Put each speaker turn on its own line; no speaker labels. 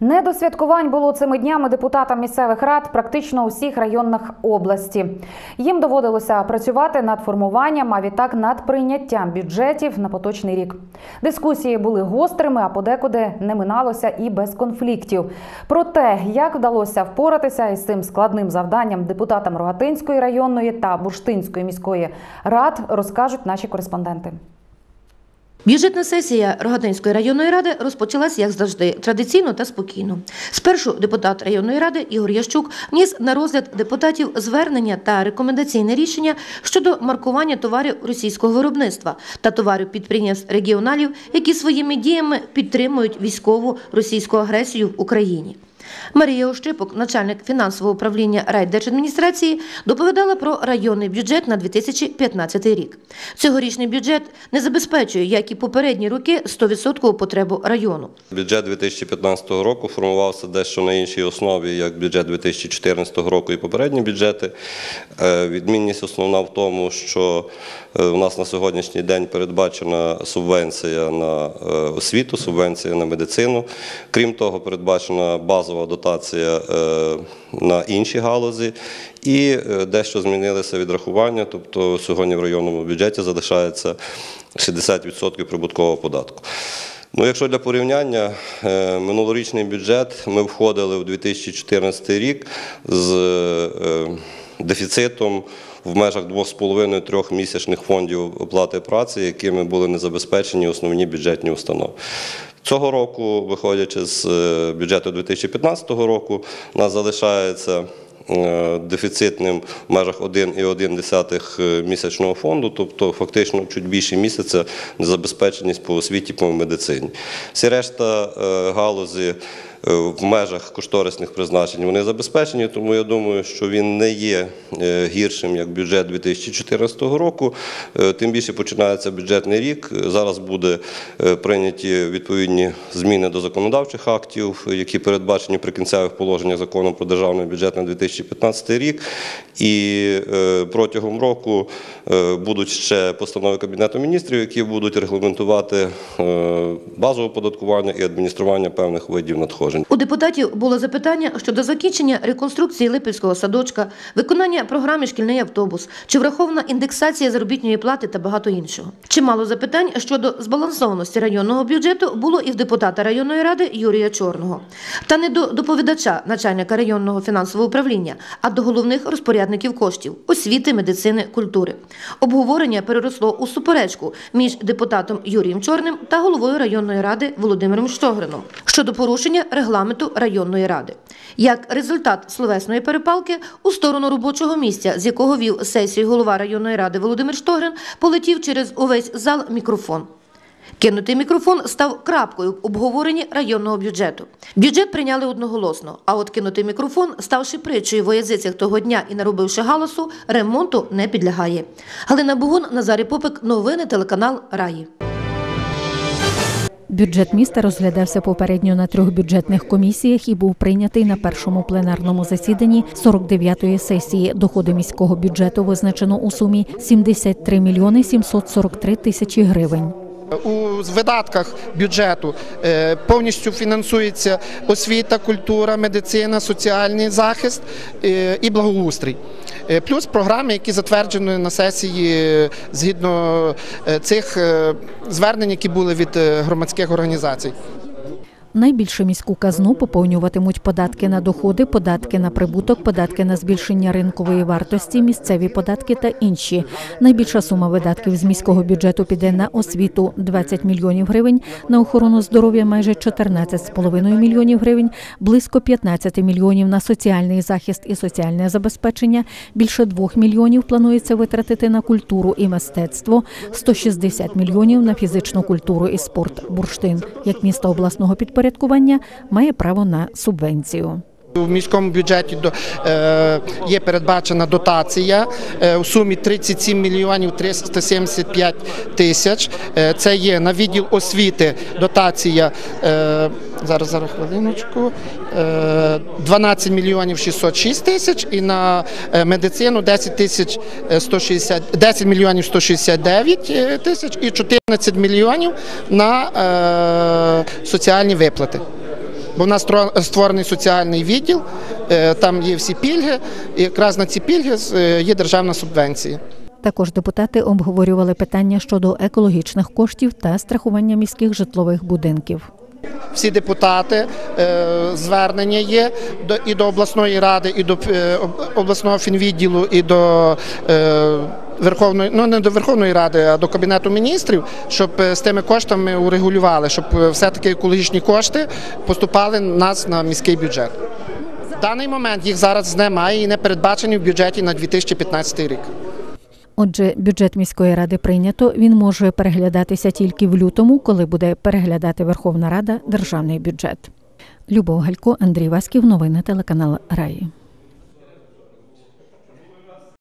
Не до святкувань було цими днями депутатам місцевих рад практично у всіх районах області. Їм доводилося працювати над формуванням, а відтак над прийняттям бюджетів на поточний рік. Дискусії були гострими, а подекуди не миналося і без конфліктів. Про те, як вдалося впоратися із цим складним завданням депутатам Рогатинської районної та Бурштинської міської рад, розкажуть наші кореспонденти.
Бюджетна сесія Рогатинської районної ради розпочалась, як завжди, традиційно та спокійно. Спершу депутат районної ради Ігор Ящук вніс на розгляд депутатів звернення та рекомендаційне рішення щодо маркування товарів російського виробництва та товарів підприємств регіоналів, які своїми діями підтримують військову російську агресію в Україні. Марія Ощипок, начальник фінансового управління райдержадміністрації, доповідала про районний бюджет на 2015 рік. Цьогорічний бюджет не забезпечує, як і попередні роки, 100% потребу району.
Бюджет 2015 року формувався дещо на іншій основі, як бюджет 2014 року і попередні бюджети. Е, Відмінність основна в тому, що у нас на сьогоднішній день передбачена субвенція на е, освіту, субвенція на медицину. Крім того, передбачена базова дотація е, на інші галузі. І е, дещо змінилися відрахування, тобто сьогодні в районному бюджеті залишається 60% прибуткового податку. Ну, якщо для порівняння, е, минулорічний бюджет ми входили в 2014 рік з е, дефіцитом в межах 2,5-3 місячних фондів оплати праці, якими були не забезпечені основні бюджетні установи. Цього року, виходячи з е, бюджету 2015 року, у нас залишається е, дефіцитним в межах 1,1 місячного фонду, тобто фактично чуть більше місяця незабезпеченість по освіті, по медицині. Всі решта е, галузі е, в межах кошторисних призначень вони забезпечені, тому я думаю, що він не є е, гіршим як бюджет 2014 року. Е, Тим більше починається бюджетний рік. Зараз буде е, прийняті відповідні зміни до законодавчих актів, які передбачені в прикінцевих положеннях закону про державний бюджет на 2015 рік. І е, протягом року е, будуть ще постанови Кабінету міністрів, які будуть регламентувати е, базове оподаткування і адміністрування певних видів надходжень.
У депутатів було запитання щодо закінчення реконструкції Липівського садочка, виконання програми Шкільний автобус, чи врахована індексація заробітної плати та багато іншого. Чимало запитань щодо збалансованості районного бюджету було і в депутата районної ради Юрія Чорного. Та не до доповідача, начальника районного фінансового управління, а до головних розпорядників коштів освіти, медицини, культури. Обговорення переросло у суперечку між депутатом Юрієм Чорним та головою районної ради Володимиром Щогрином щодо порушення регламенту районної ради. Як результат словесної перепалки у сторону робочого місця, з якого вів сесію голова районної ради Володимир Штогрин, полетів через увесь зал мікрофон. Кинутий мікрофон став крапкою в обговоренні районного бюджету. Бюджет прийняли одноголосно, а от кинутий мікрофон, ставши притчою в язицях того дня і наробивши галасу, ремонту не підлягає. Галина Бугун, Назарій Попик, новини, телеканал Раї.
Бюджет міста розглядався попередньо на трьох бюджетних комісіях і був прийнятий на першому пленарному засіданні 49-ї сесії. Доходи міського бюджету визначено у сумі 73 мільйони 743 тисячі гривень.
У видатках бюджету е, повністю фінансується освіта, культура, медицина, соціальний захист е, і благоустрій. Е, Плюс програми, які затверджені на сесії е, згідно е, цих звернень, які були від громадських організацій.
Найбільше міську казну поповнюватимуть податки на доходи, податки на прибуток, податки на збільшення ринкової вартості, місцеві податки та інші. Найбільша сума видатків з міського бюджету піде на освіту 20 мільйонів гривень, на охорону здоров'я майже 14,5 мільйонів гривень, близько 15 мільйонів на соціальний захист і соціальне забезпечення. Більше 2 мільйонів планується витратити на культуру і мистецтво, 160 мільйонів на фізичну культуру і спорт. Бурштин, як місто обласного підпорядкування, має право на субвенцію.
У міському бюджеті е, є передбачена дотація е, у сумі 37 мільйонів 375 тисяч. Е, Це є на відділ освіти дотація. Зараз зараз хвилиночку. е, 12 мільйонів 606 тисяч і на медицину 10 тисяч е, 160, 10 мільйонів 169 е, тисяч і 14 мільйонів на соціальні виплати. Бо в нас створений соціальний відділ, е, там є всі пільги, і якраз на ці пільги е, є державна субвенція.
Також депутати обговорювали питання щодо екологічних коштів та страхування міських житлових будинків.
Всі депутати е, звернення є і до обласної ради, і до обласного фінвідділу, і до Верховної, ну не до Верховної Ради, а до Кабінету міністрів, щоб е, з тими коштами урегулювали, щоб е, все-таки екологічні кошти поступали нас на міський бюджет. В даний момент їх зараз немає і не передбачені в бюджеті на 2015 рік.
Отже, бюджет міської ради прийнято. Він може переглядатися тільки в лютому, коли буде переглядати Верховна Рада державний бюджет. Любов Галько, Андрій Васьків, новини телеканал Раї.